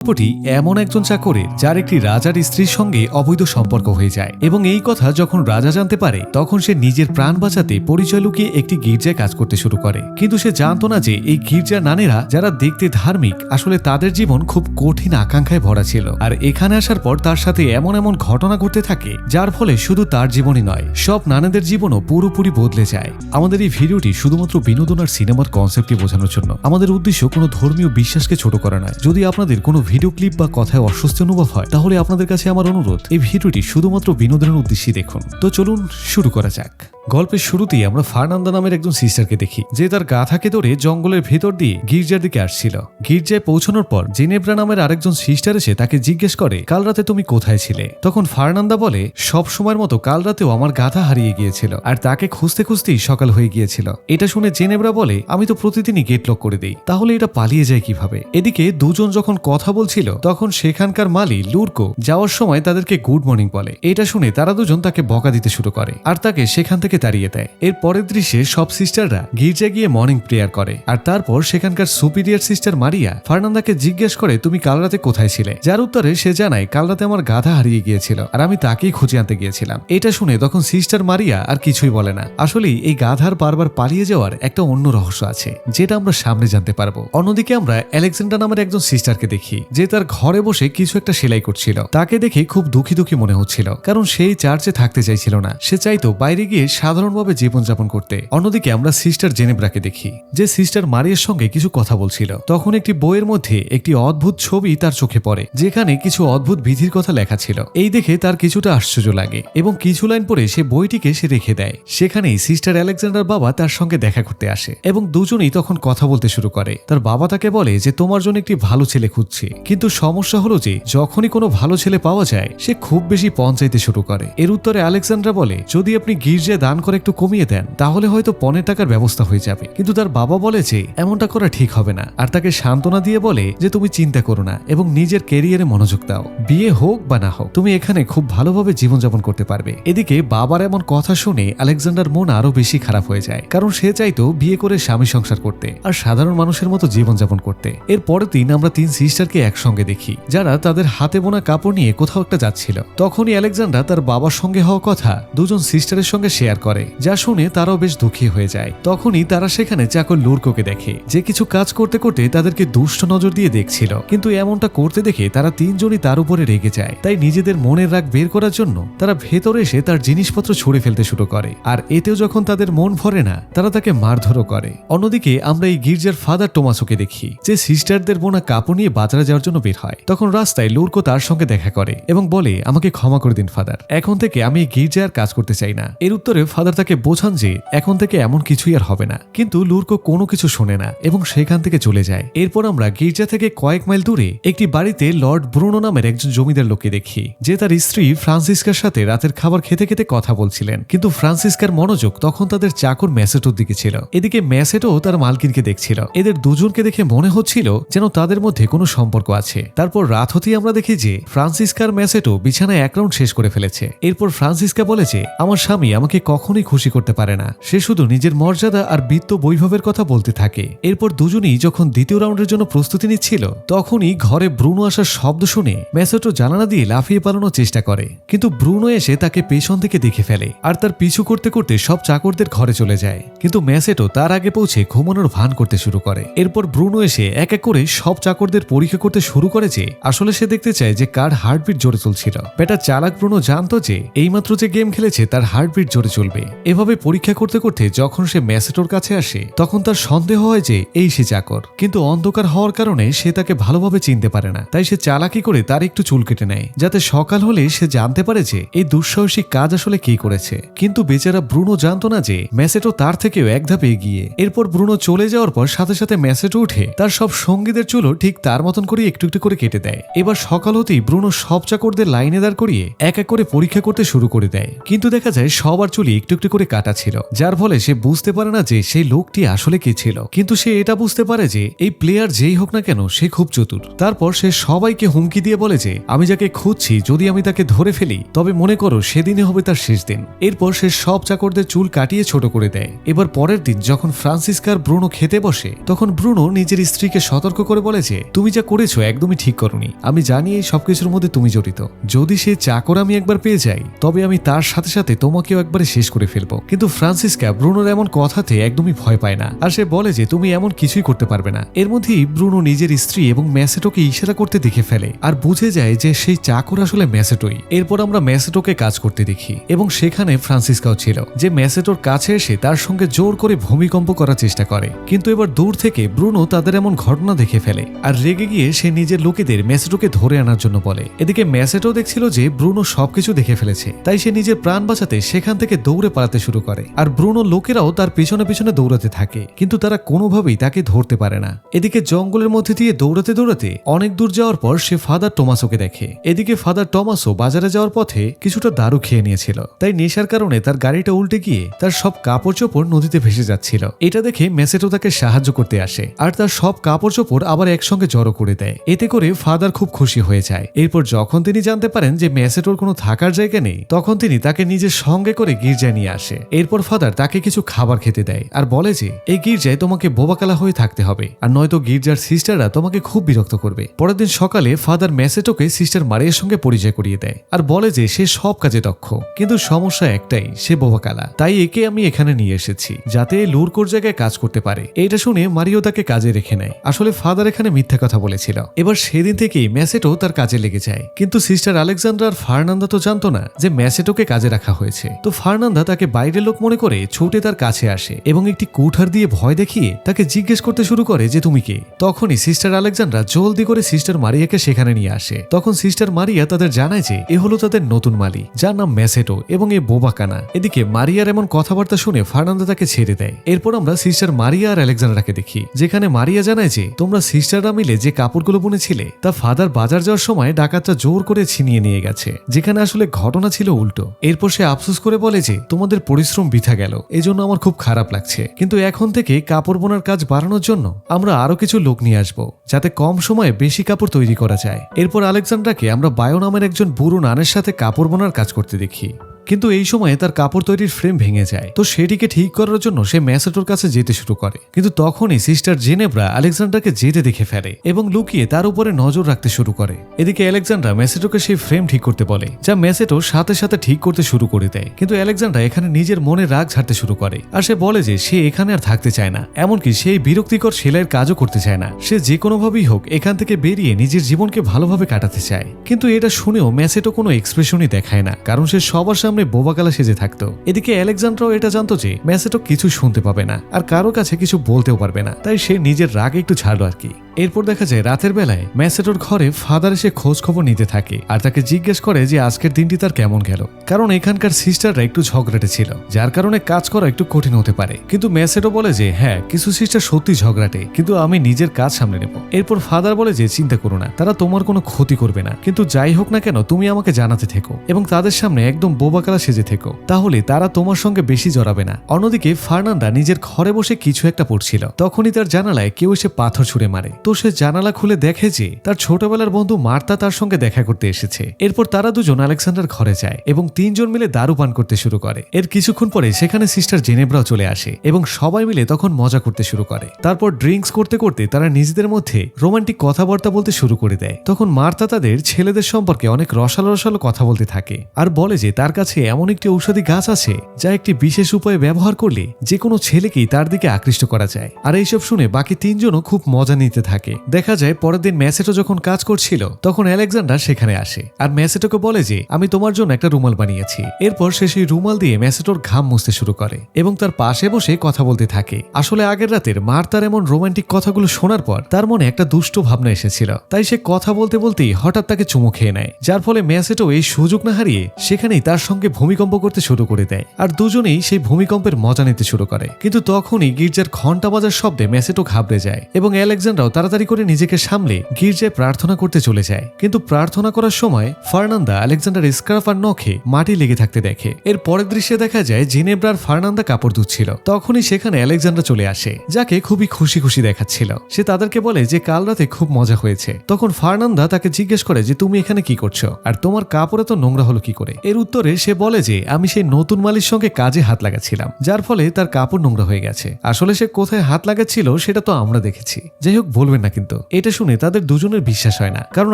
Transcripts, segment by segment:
গল্পটি এমন একজন চাকরের যার একটি রাজার স্ত্রীর সঙ্গে অবৈধ সম্পর্ক হয়ে যায় এবং এই কথা যখন রাজা জানতে পারে, তখন সে নিজের প্রাণ বাঁচাতে পরিচয় লুকিয়ে একটি গির্জায় কাজ করতে শুরু করে। কিন্তু সে জানতো না যে এই গির্জার নানেরা যারা দেখতে ধার্মিক, আসলে তাদের জীবন খুব কঠিন আকাঙ্ক্ষায় ভরা ছিল। আর এখানে আসার পর তার সাথে এমন এমন ঘটনা ঘটতে থাকে, যার ফলে শুধু তার জীবনই নয়, সব নানেদের জীবনও পুরোপুরি বদলে যায়। আমাদের এই ভিডিওটি শুধুমাত্র বিনোদন আর সিনেমার কনসেপ্টটি বোঝানোর জন্য। আমাদের উদ্দেশ্য কোনো ধর্মীয় বিশ্বাসকে ছোট করা নয়। যদি আপনাদের কোনো ভিডিও ক্লিপ বা কথায় অস্বস্তি অনুভব হয়, তাহলে আপনাদের কাছে আমার অনুরোধ, এই ভিডিওটি শুধুমাত্র বিনোদনের উদ্দেশ্যে দেখুন। তো চলুন শুরু করা যাক। গল্পের শুরুতেই আমরা ফার্নান্দা নামের একজন সিস্টারকে দেখি, যে তার গাথাকে ধরে জঙ্গলের ভেতর দিয়ে গির্জার দিকে আসছিল। গির্জায় পৌঁছানোর পর জেনেব্রা নামের আরেকজন সিস্টার এসে তাকে জিজ্ঞেস করে, কাল রাতে তুমি কোথায় ছিলে? তখন ফার্নান্দা বলে, সব সময়ের মতো কাল রাতেও আমার গাধা হারিয়ে গিয়েছিল, আর তাকে খুঁজতে খুঁজতেই সকাল হয়ে গিয়েছিল। এটা শুনে জেনেব্রা বলে, আমি তো প্রতিদিনই গেট লক করে দিই, তাহলে এটা পালিয়ে যায় কীভাবে? এদিকে দুজন যখন কথা বলছিল, তখন সেখানকার মালি লুরকো যাওয়ার সময় তাদেরকে গুড মর্নিং বলে। এটা শুনে তারা দুজন তাকে বকা দিতে শুরু করে, আর তাকে সেখান থেকে তাড়িয়ে দেয়। এর পরের দৃশ্যে সব সিস্টাররা গির্জা গিয়ে মর্নিং প্রেয়ার করে। আর তারপর সেখানকার সুপিরিয়র সিস্টার মারিয়া ফার্নান্দাকে জিজ্ঞেস করে, তুমি কাল রাতে কোথায় ছিলে? যার উত্তরে, সে জানায়, কাল রাতে আমার গাধা হারিয়ে গিয়েছিল আর আমি তাকেই খুঁজে আনতে গিয়েছিলাম। এটা শুনে তখন সিস্টার মারিয়া আর কিছুই বলে না। আসলেই এই গাধার বারবার পালিয়ে যাওয়ার একটা অন্য রহস্য আছে, যেটা আমরা সামনে জানতে পারব। অন্যদিকে আমরা অ্যালেকজান্ডার নামের একজন সিস্টারকে দেখি, যে তার ঘরে বসে কিছু একটা সেলাই করছিল। তাকে দেখে খুব দুঃখী দুঃখী মনে হচ্ছিল, কারণ সেই চার্চে থাকতে চাইছিল না। সে চাইতো বাইরে গিয়ে সাধারণভাবে জীবনযাপন করতে। অন্যদিকে আমরা সিস্টার জেনেব্রাকে দেখি, যে সিস্টার মারিয়ার সঙ্গে কিছু কথা বলছিল। তখন একটি বইয়ের মধ্যে একটি অদ্ভুত ছবি তার চোখে পড়ে, যেখানে কিছু অদ্ভুত বিধির কথা লেখা ছিল। এই দেখে তার কিছুটা আশ্চর্য লাগে এবং কিছু লাইন পরে সে বইটিকে সে রেখে দেয়। সেখানেই সিস্টার আলেকজান্ডার বাবা তার সঙ্গে দেখা করতে আসে এবং দুজনেই তখন কথা বলতে শুরু করে। তার বাবা তাকে বলে যে, তোমার জন্য একটি ভালো ছেলে খুঁজছে। কিন্তু সমস্যা হলো যে, যখনই কোনো ভালো ছেলে পাওয়া যায়, সে খুব বেশি পঞ্চাইতে শুরু করে। এর উত্তরে আলেকজান্ডার বলে, যদি আপনি গির্জায় দান করে একটু কমিয়ে দেন, তাহলে হয়তো পনেরো টাকার ব্যবস্থা হয়ে যাবে। কিন্তু তার বাবা বলে যে, এমনটা করা ঠিক হবে না। আর তাকে সান্ত্বনা দিয়ে বলে যে, তুমি চিন্তা করো না এবং নিজের ক্যারিয়ারে মনোযোগ দাও। বিয়ে হোক বা না হোক, তুমি এখানে খুব ভালোভাবে জীবনযাপন করতে পারবে। এদিকে বাবার এমন কথা শুনে আলেকজান্ডার মন আরও বেশি খারাপ হয়ে যায়, কারণ সে চাইতো বিয়ে করে স্বামী সংসার করতে আর সাধারণ মানুষের মতো জীবনযাপন করতে। এর পরের দিন আমরা তিন সিস্টারকে একসঙ্গে দেখি, যারা তাদের হাতে বোনা কাপড় নিয়ে কোথাও একটা যাচ্ছিল। তখনই আলেকজান্ডার তার বাবার সঙ্গে হওয়া কথা দুজন সিস্টারের সঙ্গে শেয়ার করে, যা শুনে তারাও বেশ দুঃখী হয়ে যায়। তখনই তারা সেখানে চাকর লুরকোকে দেখে, যে কিছু কাজ করতে করতে তাদেরকে দুষ্ট নজর দিয়ে দেখছিল। কিন্তু এমনটা করতে দেখে তারা তিনজনই তার উপরে রেগে যায়। তাই নিজেদের মনের রাগ বের করার জন্য তারা ভেতরে এসে তার জিনিসপত্র ছুঁড়ে ফেলতে শুরু করে। আর এতেও যখন তাদের মন ভরে না, তারা তাকে মারধরও করে। অন্যদিকে আমরা এই গির্জার ফাদার টোমাসোকে দেখি, যে সিস্টারদের বোনা কাপড় নিয়ে বাজারে যাওয়ার জন্য বের হয়। তখন রাস্তায় লুরকো তার সঙ্গে দেখা করে এবং বলে, আমাকে ক্ষমা করে দিন, ফাদার। এখন থেকে আমি এই গির্জায় কাজ করতে চাই না। এর উত্তরে ফাদার তাকে বোঝান যে এখন থেকে এমন কিছুই আর হবে না। কিন্তু লুরকো কোনো কিছু শোনে না এবং সেখান থেকে চলে যায়। এরপর আমরা গির্জা থেকে কয়েক মাইল দূরে একটি বাড়িতে লর্ড ব্রুনো নামের একজন জমিদার লোককে দেখি, যে তার স্ত্রী ফ্রান্সিসকার সাথে রাতের খাবার খেতে খেতে কথা বলছিলেন। কিন্তু ফ্রান্সিসকার মনোযোগ তখন তাদের চাকর ম্যাসেটোর দিকে ছিল। এদিকে ম্যাসেটো তার মালকিনকে দেখছিল। এদের দুজনকে দেখে মনে হচ্ছিল যেন তাদের মধ্যে কোনো সম্পর্ক আছে। তারপর রাত হতেই আমরা দেখি যে ফ্রান্সিসকার ম্যাসেটো বিছানায় এক রাউন্ড শেষ করে ফেলেছে। এরপর ফ্রান্সিসকা বলেছে আমার স্বামী আমাকে কখনোই খুশি করতে পারে না। সে শুধু নিজের মর্যাদা আর বিত্ত বৈভবের কথা বলতে থাকে। এরপর দুজনেই যখন দ্বিতীয় রাউন্ডের জন্য প্রস্তুতি নিচ্ছিল, তখনই ঘরে ব্রুনো আসার শব্দ শুনে ম্যাসেটো জানালা দিয়ে লাফিয়ে পালানোর চেষ্টা করে। কিন্তু ব্রুনো এসে তাকে পেছন থেকে দেখে ফেলে আর তার পিছু করতে করতে সব চাকরদের ঘরে চলে যায়। কিন্তু ম্যাসেটো তার আগে পৌঁছে ঘুমানোর ভান করতে শুরু করে। এরপর ব্রুনো এসে এক এক করে সব চাকরদের পরীক্ষা করতে শুরু করে যে, আসলে সে দেখতে চায় যে কার হার্টবিট জোরে চলছিল। বেটা চালাক ব্রুনো জানতো যে, এইমাত্র যে গেম খেলেছে তার হার্টবিট জোরে চলবে। এভাবে পরীক্ষা করতে করতে যখন সে ম্যাসেটোর কাছে আসে, তখন তার সন্দেহ হয় যে এই সে চাকর। কিন্তু অন্ধকার হওয়ার কারণে সে তাকে ভালোভাবে চিনতে পারে না। তাই সে চালাকি করে তার একটু চুল কেটে নেয়, যাতে সকাল হলে সে জানতে পারে যে এই দুঃসাহসিক কাজ আসলে কি করেছে। কিন্তু বেচারা ব্রুনো জানতো না যে ম্যাসেটো তার থেকেও এক ধাপে এগিয়ে। এরপর ব্রুনো চলে যাওয়ার পর সাথে সাথে ম্যাসেটো উঠে তার সব সঙ্গীদের চুলও ঠিক তার মতন করে একটু একটু করে কেটে দেয়। এবার সকাল হতেই ব্রুনো সব চাকরদের লাইনে দাঁড় করিয়ে এক এক করে পরীক্ষা করতে শুরু করে দেয়। কিন্তু দেখা যায় সবার চুলই একটু একটু করে কাটা ছিল, যার ফলে সে বুঝতে পারে না যে সেই লোকটি আসলে কে ছিল। কিন্তু সে এটা বুঝতে পারে যে এই প্লেয়ার যেই হোক না কেন সে খুব চতুর। তারপর সে সবাইকে হুমকি দিয়ে বলে যে, আমি যাকে খুঁজছি, যদি আমি তাকে ধরে ফেলি, তবে মনে করো সেদিনে হবে তার শেষ দিন। এরপর সে সব চাকরদের চুল কাটিয়ে ছোট করে দেয়। এবার পরের দিন যখন ফ্রান্সিসকার ব্রুনো খেতে বসে, তখন ব্রুনো নিজের স্ত্রীকে সতর্ক করে বলে যে, তুমি যা করেছ একদমই ঠিক করনি। আমি জানি এই সবকিছুর মধ্যে তুমি জড়িত। যদি সে চাকর আমি একবার পেয়ে যাই, তবে আমি তার সাথে সাথে তোমাকেও একবারে শেষ করে ফেলব। কিন্তু ফ্রান্সিসকা ব্রুনোর এমন কথাতে একদমই ভয় পায় না। আর সে বলে যে, তুমি এমন কিছুই করতে পারবে না। এর মধ্যেই ব্রুনো নিজের স্ত্রী এবং ম্যাসেটোকে ইশারা করতে দেখে ফেলে। আর বুঝে যায় যে, সেই চাকর আসলে ম্যাসেটোই। এরপর আমরা ম্যাসেটোকে কাজ করতে দেখি। এবং সেখানে ফ্রান্সিসকাও ছিল, যে ম্যাসেটোর কাছে এসে তার সঙ্গে জোর করে ভূমিকম্প করার চেষ্টা করে। কিন্তু এবার দূর থেকে ব্রুনো তাদের এমন ঘটনা দেখে ফেলে। আর রেগে গিয়ে সে নিজের লোকেদের ম্যাসেটোকে ধরে আনার জন্য বলে। এদিকে ম্যাসেটো দেখছিল যে, ব্রুনো সবকিছু দেখে ফেলেছে। তাই সে নিজের প্রাণ বাঁচাতে সেখান থেকে দৌড়ে পালাতে শুরু করে। আর ব্রুনো লোকেরাও তার পেছনে পেছনে দৌড়াতে থাকে। কিন্তু তারা কোনোভাবেই তাকে ধরতে পারে না। এদিকে জঙ্গলের মধ্যে দিয়ে দৌড়াতে দৌড়াতে অনেক দূর যাওয়ার পর সে ফাদার টমাসোকে দেখে। এদিকে ফাদার টমাসও বাজারে যাওয়ার পথে কিছুটা দারু খেয়ে নিয়েছিল। তাই নেশার কারণে তার গাড়িটা উল্টে গিয়ে তার সব কাপড় চোপড় নদীতে ভেসে যাচ্ছিল। এটা দেখে মেসেটো তাকে সাহায্য করতে আসে। আর তার সব কাপড় চোপড় আবার একসঙ্গে জড়ো করে দেয়। এতে করে ফাদার খুব খুশি হয়ে যায়। এরপর যখন তিনি জানতে পারেন যে মেসেটোর কোনো থাকার জায়গা নেই, তখন তিনি তাকে নিজের সঙ্গে করে গির্জায় নিয়ে আসে। এরপর ফাদার তাকে কিছু খাবার খেতে দেয় আর বলে যে, এই গির্জায় তোমাকে বোবাকালা হয়ে থাকতে হবে আর নয়তো গির্জার সিস্টাররা তোমাকে খুব বিরক্ত করবে। পরের দিন সকালে ফাদার মেসেটোকে সিস্টার মারিয়ার সঙ্গে পরিচয় করিয়ে দেয় আর বলে যে, সে সব কাজে দক্ষ, কিন্তু সমস্যা একটাই, সে বোবাকালা তাই একে আমি এখানে নিয়ে এসেছি, যাতে লুরকোর জায়গায় কাজ করতে পারে। এটা শুনে মারিও তাকে কাজে রেখে নেয়। আসলে ফাদার এখানে মিথ্যা কথা বলেছিল। এবার সেদিন থেকেই ম্যাসেটো তার কাজে লেগে যায়। কিন্তু সিস্টার আলেকজান্ডার ফার্নান্দা তো জানতো না যে ম্যাসেটোকে কাজে রাখা হয়েছে। তো ফার্নান্দা তাকে বাইরের লোক মনে করে ছুটে তার কাছে আসে এবং একটি কুঠার দিয়ে ভয় দেখিয়ে তাকে জিজ্ঞেস করতে শুরু করে যে তুমি কে। তখনই সিস্টার আলেকজান্ড্রা জলদি করে সিস্টার মারিয়াকে সেখানে নিয়ে আসে। তখন সিস্টার মারিয়া তাদের জানায় যে এ হলো তাদের নতুন মালি যার নাম ম্যাসেটো এবং এ বোবাকানা এদিকে মারিয়ার এমন কথাবার্তা শুনে ফার্নান্দা তাকে ছেড়ে দেয়। এরপর আমরা সিস্টার মারিয়া আর আলেকজান্ড্রাকে দেখি, যেখানে মারিয়া জানায় যে তোমরা সিস্টাররা মিলে যে কাপড়গুলো বুনেছিলে, তা ফাদার বাজার যাওয়ার সময় ডাকাতটা জোর করে ছিনিয়ে নিয়ে গেছে, যেখানে আসলে ঘটনা ছিল উল্টো। এরপর সে আফসোস করে বলে যে তোমাদের পরিশ্রম বৃথা গেল। এজন্য আমার খুব খারাপ লাগছে। কিন্তু এখন থেকে কাপড় বোনার কাজ বাড়ানোর জন্য আমরা আরও কিছু লোক নিয়ে আসব, যাতে কম সময়ে বেশি কাপড় তৈরি করা যায়। এরপর আলেকজান্ড্রাকে আমরা বায়ো নামের একজন বুড়ো নানের সাথে কাপড় বোনার কাজ করতে দেখি। কিন্তু এই সময়ে তার কাপড় তৈরির ফ্রেম ভেঙে যায়। তো সেটিকে ঠিক করার জন্য সে ম্যাসেটোর কাছে যেতে শুরু করে। কিন্তু তখনই সিস্টার জেনেব্রা আলেকজান্ডারকে যেতে দেখে ফেলে এবং লুকিয়ে তার উপরে নজর রাখতে শুরু করে। এদিকে আলেকজান্ডার ম্যাসেটোকে সেই ফ্রেম ঠিক করতে বলে, যা ম্যাসেটো সাথে সাথে ঠিক করতে শুরু করে দেয়। কিন্তু আলেকজান্ডার এখানে নিজের মনে রাগ ঝাড়তে শুরু করে আর সে বলে যে সে এখানে আর থাকতে চায় না। এমনকি সেই বিরক্তিকর সেলাইয়ের কাজও করতে চায় না। সে যে কোনোভাবেই হোক এখান থেকে বেরিয়ে নিজের জীবনকে ভালোভাবে কাটাতে চায়। কিন্তু এটা শুনেও ম্যাসেটো কোনো এক্সপ্রেশনই দেখায় না, কারণ সে সবার সামনে বোবাকালা সেজে থাকতো। এদিকে আলেকজান্ড্রাও এটা জানতো যে ম্যাসেটো কিছু শুনতে পাবে না, আর কারও কাছে কিছু বলতেও পারবে না, তাই সে নিজের রাগ একটু ছাড়লো আর কি। এরপর দেখা যায় রাতের বেলায় ম্যাসেটোর ঘরে ফাদার এসে খোঁজ খবর নিতে থাকে আর তাকে জিজ্ঞেস করে যে আজকের দিনটি তার কেমন গেল। কারণ এখানকার সিস্টাররা একটু ঝগড়াটে ছিল, যার কারণে কাজ করা একটু কঠিন হতে পারে। কিন্তু ম্যাসেটো বলে যে হ্যাঁ কিছু সিস্টার সত্যি ঝগড়াটে, কিন্তু আমি নিজের কাজ সামনে নেব। এরপর ফাদার বলে যে, চিন্তা করো না, তারা তোমার কোনো ক্ষতি করবে না। কিন্তু যাই হোক না কেন, তুমি আমাকে জানাতে থেকো এবং তাদের সামনে একদম বোবাকালা সেজে থেকো। তাহলে তারা তোমার সঙ্গে বেশি জড়াবে না। অন্যদিকে ফার্নান্দা নিজের ঘরে বসে কিছু একটা পড়ছিল। তখনই তার জানালায় কেউ এসে পাথর ছুঁড়ে মারে। তো সে জানালা খুলে দেখে যে তার ছোটবেলার বন্ধু মার্তা তার সঙ্গে দেখা করতে এসেছে। এরপর তারা দুজন আলেকজান্ডার ঘরে যায় এবং তিনজন মিলে দারু পান করতে শুরু করে। এর কিছুক্ষণ পরে সেখানে সিস্টার জেনেব্রাও চলে আসে এবং সবাই মিলে তখন মজা করতে শুরু করে। তারপর ড্রিঙ্কস করতে করতে তারা নিজেদের মধ্যে রোমান্টিক কথাবার্তা বলতে শুরু করে দেয়। তখন মার্তা তাদের ছেলেদের সম্পর্কে অনেক রসালো রসালো কথা বলতে থাকে আর বলে যে তার কাছে এমন একটি ঔষধি গাছ আছে যা একটি বিশেষ উপায়ে ব্যবহার করলে যে কোনো ছেলেকেই তার দিকে আকৃষ্ট করা যায়। আর এইসব শুনে বাকি তিনজনও খুব মজা নিতে থাকে। দেখা যায় পরের দিন ম্যাসেটো যখন কাজ করছিল, তখন আলেকজান্ডার সেখানে আসে আর ম্যাসেটোকে বলে যে, আমি তোমার জন্য একটা রুমাল বানিয়েছি। এরপর সে সেই রুমাল দিয়ে ম্যাসেটোর ঘাম মুছতে শুরু করে এবং তার পাশে বসে কথা বলতে থাকে। আসলে আগের রাতের মার তার এমন রোমান্টিক কথাগুলো শোনার পর তার মনে একটা দুষ্ট ভাবনা এসেছিল। তাই সে কথা বলতে বলতেই হঠাৎ তাকে চুমু খেয়ে নেয়, যার ফলে ম্যাসেটো এই সুযোগ না হারিয়ে সেখানেই তার সঙ্গে ভূমিকম্প করতে শুরু করে দেয় আর দুজনেই সেই ভূমিকম্পের মজা নিতে শুরু করে। কিন্তু তখনই গির্জার ঘণ্টা বাজার শব্দে ম্যাসেটো ঘাবড়ে যায় এবং অ্যালেকজান্ডাও তার তাড়াতাড়ি করে নিজেকে সামলে গির্জায় প্রার্থনা করতে চলে যায়। কিন্তু প্রার্থনা করার সময় ফার্নান্দা আলেকজান্ডার স্কার্ফ আর নখে মাটি লেগে থাকতে দেখে। এর পরের দৃশ্যে দেখা যায় জিনেব্রার ফার্নান্দা কাপড় ধুচ্ছিল। তখনই সেখানে আলেকজান্ডার চলে আসে, যাকে খুবই খুশি খুশি দেখাচ্ছিল। সে তাদেরকে বলে যে, কাল রাতে খুব মজা হয়েছে। তখন ফার্নান্দা তাকে জিজ্ঞেস করে যে, তুমি এখানে কি করছ? আর তোমার কাপড়ে তো নোংরা হলো কি করে? এর উত্তরে সে বলে যে, আমি সেই নতুন মালির সঙ্গে কাজে হাত লাগাচ্ছিলাম, যার ফলে তার কাপড় নোংরা হয়ে গেছে। আসলে সে কোথায় হাত লাগাচ্ছিল সেটা তো আমরা দেখেছি। যাই হোক বলবেন না কিন্তু। এটা শুনে তাদের দুজনের বিশ্বাস হয় না। কারণ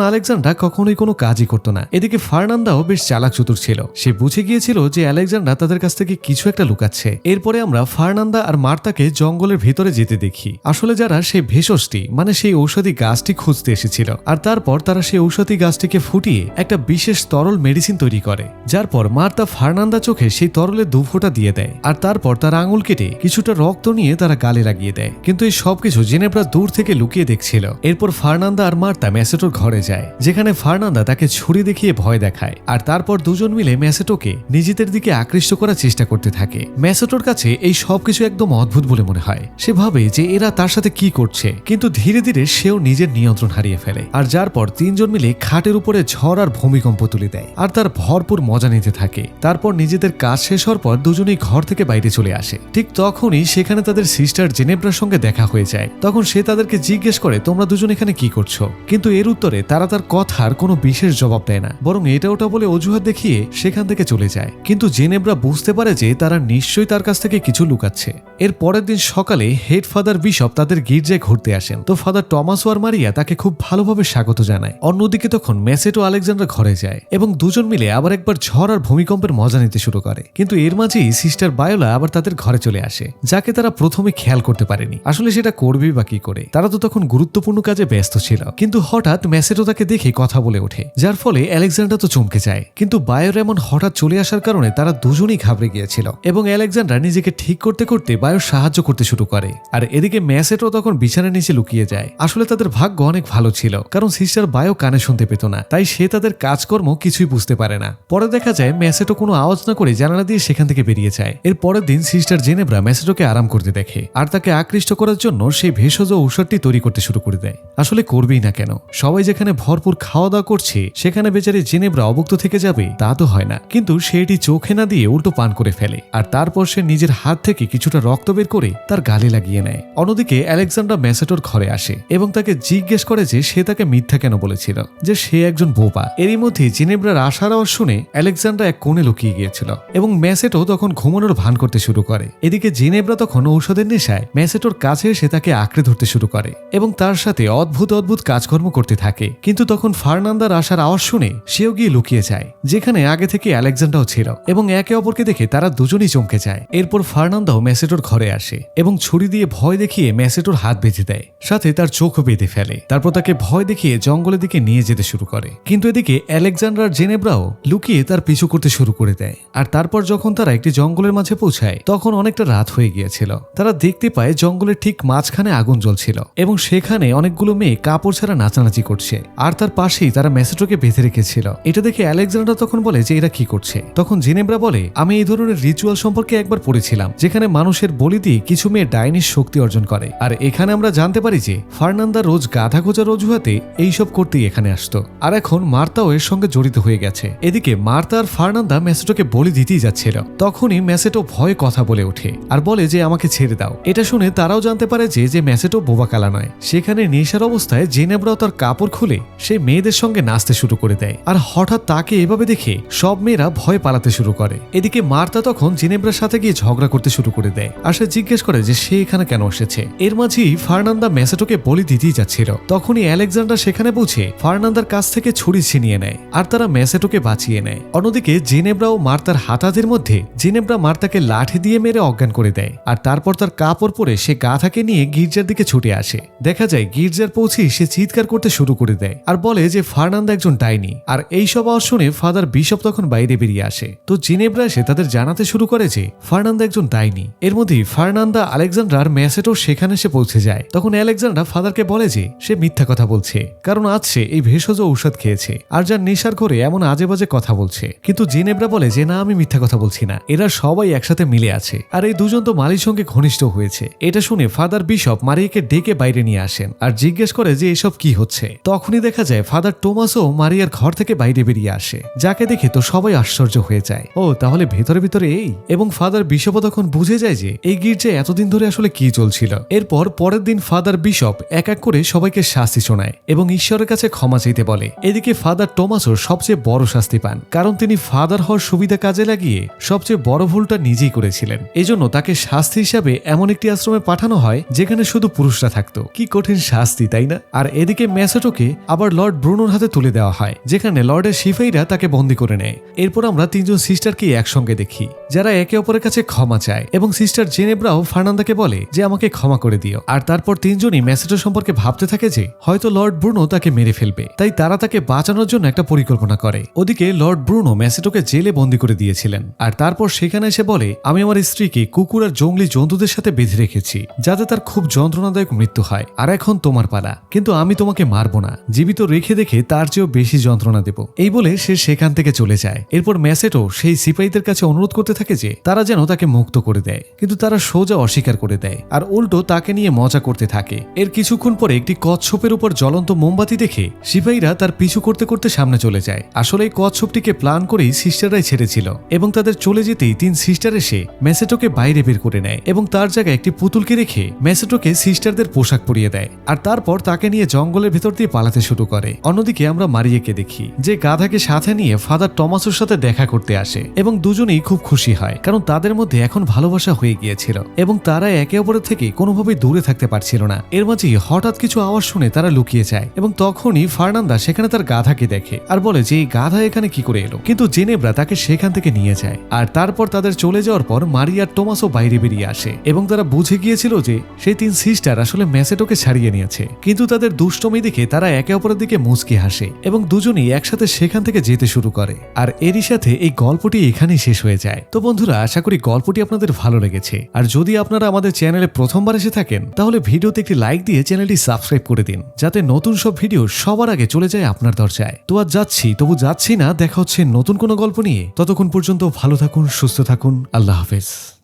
আলেকজান্ডা কখনোই কোনো কাজই করতো না। এদিকে ফার্নান্দাও বেশ চালাক চতুর ছিল। সে বুঝে গিয়েছিল যে আলেকজান্ডা তাদের কাছ থেকে কিছু একটা লুকাচ্ছে। এরপরে আমরা ফার্নান্দা আর মার্তাকে জঙ্গলের ভেতরে যেতে দেখি। আসলে যারা সেই ভেষজটি মানে সেই ঔষধি গাছটি খুঁজতে এসেছিল। আর তারপর তারা সেই ঔষধি গাছটিকে ফুটিয়ে একটা বিশেষ তরল মেডিসিন তৈরি করে। যার পর মার্তা ফার্নান্দা চোখে সেই তরলে দু ফোঁটা দিয়ে দেয়। আর তারপর তার আঙুল কেটে কিছুটা রক্ত নিয়ে তারা গালে লাগিয়ে দেয়। কিন্তু এই সবকিছু জেনেব্রা দূর থেকে লুকিয়ে দেখছিল। এরপর ফার্নান্দা আর মার্তা ম্যাসেটোর ঘরে যায়, যেখানে ফার্নান্দা তাকে ছুরি দেখিয়ে ভয় দেখায়, আর তারপর দুজন মিলে ম্যাসেটোকে নিজেদের দিকে আকৃষ্ট করার চেষ্টা করতে থাকে। ম্যাসেটোর কাছে এই সবকিছু একদম অদ্ভুত বলে মনে হয়। সে ভাবে যে এরা তার সাথে কি করছে, কিন্তু ধীরে ধীরে সেও নিজের নিয়ন্ত্রণ হারিয়ে ফেলে, আর যার পর তিনজন মিলে খাটের উপরে ঝড় আর ভূমিকম্প তুলে দেয়, আর তার ভরপুর মজা নিতে থাকে। তারপর নিজেদের কাজ শেষ হওয়ার পর দুজনেই ঘর থেকে বাইরে চলে আসে। ঠিক তখনই সেখানে তাদের সিস্টার জেনেব্রার সঙ্গে দেখা হয়ে যায়। তখন সে তাদেরকে জিজ্ঞেস করে, তোমরা দুজন এখানে কি করছ? কিন্তু এর উত্তরে তারা তার কথার কোনো বিশেষ জবাব দেয় না, বরং এটা ওটা বলে অজুহাত দেখিয়ে সেখান থেকে চলে যায়। কিন্তু জেনেব্রা বুঝতে পারে যে তারা নিশ্চয়ই তার কাছ থেকে কিছু লুকাচ্ছে। এর পরের দিন সকালে হেড ফাদার বিশপ তাদের গির্জায় ঘুরতে আসেন। তো ফাদার টমাস ওয়ার মারিয়া তাকে খুব ভালোভাবে স্বাগত জানায়। অন্যদিকে তখন মেসেটো আলেকজান্ডার ঘরে যায় এবং দুজন মিলে আবার একবার ঝড় আর ভূমিকম্পের মজা নিতে শুরু করে। কিন্তু এর মাঝেই সিস্টার বায়োলা আবার তাদের ঘরে চলে আসে, যাকে তারা প্রথমে খেয়াল করতে পারেনি। আসলে সেটা করবেই বা কি করে? তারা তো তখন গুরুত্বপূর্ণ কাজে ব্যস্ত ছিল। কিন্তু হঠাৎ মেসেটো তাকে দেখে কথা বলে ওঠে, যার ফলে আলেকজান্ডার তো চমকে যায়। কিন্তু বায়োর এমন হঠাৎ চলে আসার কারণে তারা দুজনেই ঘাবড়ে গিয়েছিল এবং আলেকজান্ডার নিজেকে ঠিক করতে করতে বায়োর সাহায্য করতে শুরু করে। আর এদিকে ম্যাসেটো তখন বিছানার নিচে লুকিয়ে যায়। আসলে তাদের ভাগ্য অনেক ভালো ছিল, কারণ সিস্টার বায়ো কানে শুনতে পেত না, তাই সে তাদের কাজকর্ম কিছুই বুঝতে পারে না। পরে দেখা যায় ম্যাসেটো কোনো আওয়াজ না করে জানালা দিয়ে সেখান থেকে বেরিয়ে যায়। এর পরের দিন সিস্টার জেনেব্রা ম্যাসেটোকে আরাম করতে দেখে, আর তাকে আকৃষ্ট করার জন্য সেই ভেষজ ঔষধটি তৈরি করতে শুরু করে দেয়। আসলে করবেই না কেন? সবাই যেখানে ভরপুর খাওয়া দাওয়া করছে, সেখানে বেচারি জেনেব্রা অবক্ত থেকে যাবে, তা তো হয় না। কিন্তু সে এটি চোখে না দিয়ে উল্টো পান করে ফেলে, আর তারপর সে নিজের হাত থেকে কিছুটা রক্ত বের করে তার গালে লাগিয়ে নেয়। অন্যদিকে আলেকজান্ডার ম্যাসেটোর ঘরে আসে এবং তাকে জিজ্ঞেস করে যে সে তাকে মিথ্যা কেন বলেছিল, যে সে একজন বোবা। এরই মধ্যে জেনেব্রার আশার আওয়াজ শুনে আলেকজান্ডার এক কোণে লুকিয়ে গিয়েছিল এবং ম্যাসেটো তখন ঘুমানোর ভান করতে শুরু করে। এদিকে জেনেব্রা তখন ঔষধের নেশায় ম্যাসেটোর কাছে এসে তাকে আঁকড়ে ধরতে শুরু করে এবং তার সাথে অদ্ভুত অদ্ভুত কাজকর্ম করতে থাকে। কিন্তু তখন ফার্নান্দার আসার আওয়াজ শুনে সেও গিয়ে লুকিয়ে যায়, যেখানে আগে থেকে আলেকজান্ডাও ছিল এবং একে অপরকে দেখে তারা দুজনই চমকে যায়। এরপর ফার্নান্দাও ম্যাসেটোর ঘরে আসে এবং ছুরি দিয়ে ভয় দেখিয়ে ম্যাসেটোর হাত বেঁধে দেয়, সাথে তার চোখও বেঁধে ফেলে। তারপর তাকে ভয় দেখিয়ে জঙ্গলের দিকে নিয়ে যেতে শুরু করে। কিন্তু এদিকে আলেকজান্ডার জেনেব্রাও লুকিয়ে তার পিছু করতে শুরু করে দেয়। আর তারপর যখন তারা একটি জঙ্গলের মাঝে পৌঁছায়, তখন অনেকটা রাত হয়ে গিয়েছিল। তারা দেখতে পায় জঙ্গলের ঠিক মাঝখানে আগুন জ্বলছিল এবং সেখানে অনেকগুলো মেয়ে কাপড় ছাড়া নাচানাচি করছে। আর তার পাশেই তারা ম্যাসেটোকে বেঁধে রেখেছিল। এটা দেখে আলেকজান্ডার তখন বলে যে এরা কি করছে? তখন জেনেব্রা বলে, আমি এই ধরনের রিচুয়াল সম্পর্কে একবার পড়েছিলাম, যেখানে মানুষের বলি দিয়ে কিছু মেয়ে ডাইনির শক্তি অর্জন করে। আর এখানে আমরা জানতে পারি যে ফার্নান্দা রোজ গাধা খোঁজার অজুহাতে এইসব করতেই এখানে আসতো। আর এখন মার্তাও এর সঙ্গে জড়িত হয়ে গেছে। এদিকে মার্তা আর ফার্নান্দা ম্যাসেটোকে বলি দিতেই যাচ্ছিল। তখনই ম্যাসেটো ভয়ে কথা বলে ওঠে আর বলে যে, আমাকে ছেড়ে দাও। এটা শুনে তারাও জানতে পারে যে যে ম্যাসেটো বোবাকালা নয়। সেখানে নেশার অবস্থায় জেনেব্রাও তার কাপড় খুলে, সে মেয়েদের সঙ্গে নাচতে শুরু করে দেয়। আর হঠাৎ তাকে এভাবে দেখে সব মেয়েরা ভয় পালাতে শুরু করে। এদিকে মার্তা তখন জেনেব্রার সাথে গিয়ে ঝগড়া করতে শুরু করে দেয় আর সে জিজ্ঞেস করে যে সে এখানে কেন এসেছে। এর মাঝেই ফার্নান্দা ম্যাসেটোকে বলি দিতেই যাচ্ছিল। তখনই আলেকজান্ডার সেখানে পৌঁছে ফার্নান্দার কাছ থেকে ছুরি ছিনিয়ে নেয় আর তারা ম্যাসেটোকে বাঁচিয়ে নেয়। অন্যদিকে জেনেব্রা ও মার্তার হাতাদের মধ্যে জেনেব্রা মার্তাকে লাঠি দিয়ে মেরে অজ্ঞান করে দেয় আর তারপর তার কাপড় পরে সে গাথাকে নিয়ে গির্জার দিকে ছুটে আসে। দেখা যায় গির্জার পৌঁছে সে চিৎকার করতে শুরু করে দেয় আর বলে যে ফার্নান্দা একজন ডাইনি। আর এই সব আওয়াজ শুনে ফাদার বিশপ তখন বাইরে বেরিয়ে আসে। তো জেনেব্রা এসে তাদের জানাতে শুরু করে যে ফার্নান্দা একজন ডাইনি। এর মধ্যেই ফার্নান্দা আলেকজান্ডার ম্যাসেটো সেখানে সে পৌঁছে যায়। তখন আলেকজান্ডার ফাদারকে বলে যে সে মিথ্যা কথা বলছে, কারণ আজ সে এই ভেষজ ঔষধ খেয়েছে আর যার নেশার ঘরে এমন আজে বাজে কথা বলছে। কিন্তু জেনেব্রা বলে যে, না, আমি মিথ্যা কথা বলছি না। এরা সবাই একসাথে মিলে আছে। আর এই দুজন তো মালির সঙ্গে ঘনিষ্ঠ হয়েছে। এটা শুনে ফাদার বিশপ মারিয়াকে ডেকে বাইরে নিয়ে নিয়ে আসেন আর জিজ্ঞেস করে যে এসব কি হচ্ছে। তখনই দেখা যায় ফাদার টোমাসও মারিয়ার ঘর থেকে বাইরে বেরিয়ে আসে, যাকে দেখে তো সবাই আশ্চর্য হয়ে যায়। ও, তাহলে ভেতরে ভিতরে এই? এবং ফাদার বিশপ তখন বুঝে যায় যে এই গির্জায় এতদিন ধরে আসলে কি চলছিল। এরপর পরের দিন ফাদার বিশপ এক এক করে সবাইকে শাস্তি শোনায় এবং ঈশ্বরের কাছে ক্ষমা চাইতে বলে। এদিকে ফাদার টোমাসও সবচেয়ে বড় শাস্তি পান, কারণ তিনি ফাদার হওয়ার সুবিধা কাজে লাগিয়ে সবচেয়ে বড় ভুলটা নিজেই করেছিলেন। এজন্য তাকে শাস্তি হিসাবে এমন একটি আশ্রমে পাঠানো হয়, যেখানে শুধু পুরুষরা থাকতো। কি কঠিন শাস্তি, তাই না? আর এদিকে ম্যাসেটোকে আবার লর্ড ব্রুনোর হাতে তুলে দেওয়া হয়, যেখানে লর্ডের সিফাইরা তাকে বন্দি করে নেয়। এরপর আমরা তিনজন সিস্টারকে একসঙ্গে দেখি, যারা একে অপরের কাছে ক্ষমা চায় এবং সিস্টার জেনেব্রাও ফার্নান্দাকে বলে যে, আমাকে ক্ষমা করে দিও। আর তারপর তিনজনই ম্যাসেটো সম্পর্কে ভাবতে থাকে যে, হয়তো লর্ড ব্রুনো তাকে মেরে ফেলবে। তাই তারা তাকে বাঁচানোর জন্য একটা পরিকল্পনা করে। ওদিকে লর্ড ব্রুনো ম্যাসেটোকে জেলে বন্দি করে দিয়েছিলেন। আর তারপর সেখানে এসে বলে, আমি আমার স্ত্রীকে কুকুর আর জঙ্গলি জন্তুদের সাথে বেঁধে রেখেছি, যাতে তার খুব যন্ত্রণাদায়ক মৃত্যু হয়। আর এখন তোমার পালা। কিন্তু আমি তোমাকে মারবো না। জীবিত রেখে দেখে তার চেয়েও বেশি যন্ত্রণা দেব। এই বলে সে সেখান থেকে চলে যায়। এরপর ম্যাসেটো সেই সিপাহীদের কাছে অনুরোধ করতে থাকে যে, তারা যেন তাকে মুক্ত করে দেয়। কিন্তু তারা সোজা অস্বীকার করে দেয়। আর উল্টো তাকে নিয়ে মজা করতে থাকে। এর কিছুক্ষণ পরে একটি কচ্ছপের উপর জ্বলন্ত মোমবাতি দেখে সিপাহীরা তার পিছু করতে করতে সামনে চলে যায়। আসলে এই কচ্ছপটিকে প্ল্যান করেই সিস্টাররাই ছেড়েছিল। এবং তাদের চলে যেতেই তিন সিস্টার এসে ম্যাসেটোকে বাইরে বের করে নেয়। এবং তার জায়গায় একটি পুতুলকে রেখে ম্যাসেটোকে সিস্টারদের পোশাক পরিয়ে দেয়। আর তারপর তাকে নিয়ে জঙ্গলের ভেতর দিয়ে পালাতে শুরু করে। অন্যদিকে আমরা মারিয়াকে দেখি, যে গাধাকে সাথে নিয়ে ফাদার টমাসের সাথে দেখা করতে আসে এবং দুজনেই খুব খুশি হয়, কারণ তাদের মধ্যে এখন ভালোবাসা হয়ে গিয়েছিল এবং তারা একে অপরের থেকে কোনোভাবেই দূরে থাকতে পারছিল না। এর মাঝেই হঠাৎ কিছু আওয়াজ শুনে তারা লুকিয়ে যায় এবং তখনই ফার্নান্দা সেখানে তার গাধাকে দেখে আর বলে যে, এই গাধা এখানে কি করে এলো? কিন্তু জেনেব্রা তাকে সেখান থেকে নিয়ে যায়। আর তারপর তাদের চলে যাওয়ার পর মারিয়ার টোমাসও বাইরে বেরিয়ে আসে এবং তারা বুঝে গিয়েছিল যে সেই তিন সিস্টার আসলে ম্যাসেটোকে ছাড়িয়ে নিয়েছে। কিন্তু তাদের দুষ্টমি দেখে তারা একে অপরের দিকে মুচকি হাসে এবং দুজনেই একসাথে সেখান থেকে যেতে শুরু করে। আর এরই সাথে এই গল্পটি এখানেই শেষ হয়ে যায়। তো বন্ধুরা, আশা করি গল্পটি আপনাদের ভালো লেগেছে। আর যদি আপনারা আমাদের চ্যানেলে প্রথমবার এসে থাকেন, তাহলে ভিডিওতে একটি লাইক দিয়ে চ্যানেলটি সাবস্ক্রাইব করে দিন, যাতে নতুন সব ভিডিও সবার আগে চলে যায় আপনার দরজায়। তো আর যাচ্ছি, তবু যাচ্ছি না, দেখা হচ্ছে নতুন কোনো গল্প নিয়ে। ততক্ষণ পর্যন্ত ভালো থাকুন, সুস্থ থাকুন, আল্লাহ হাফেজ।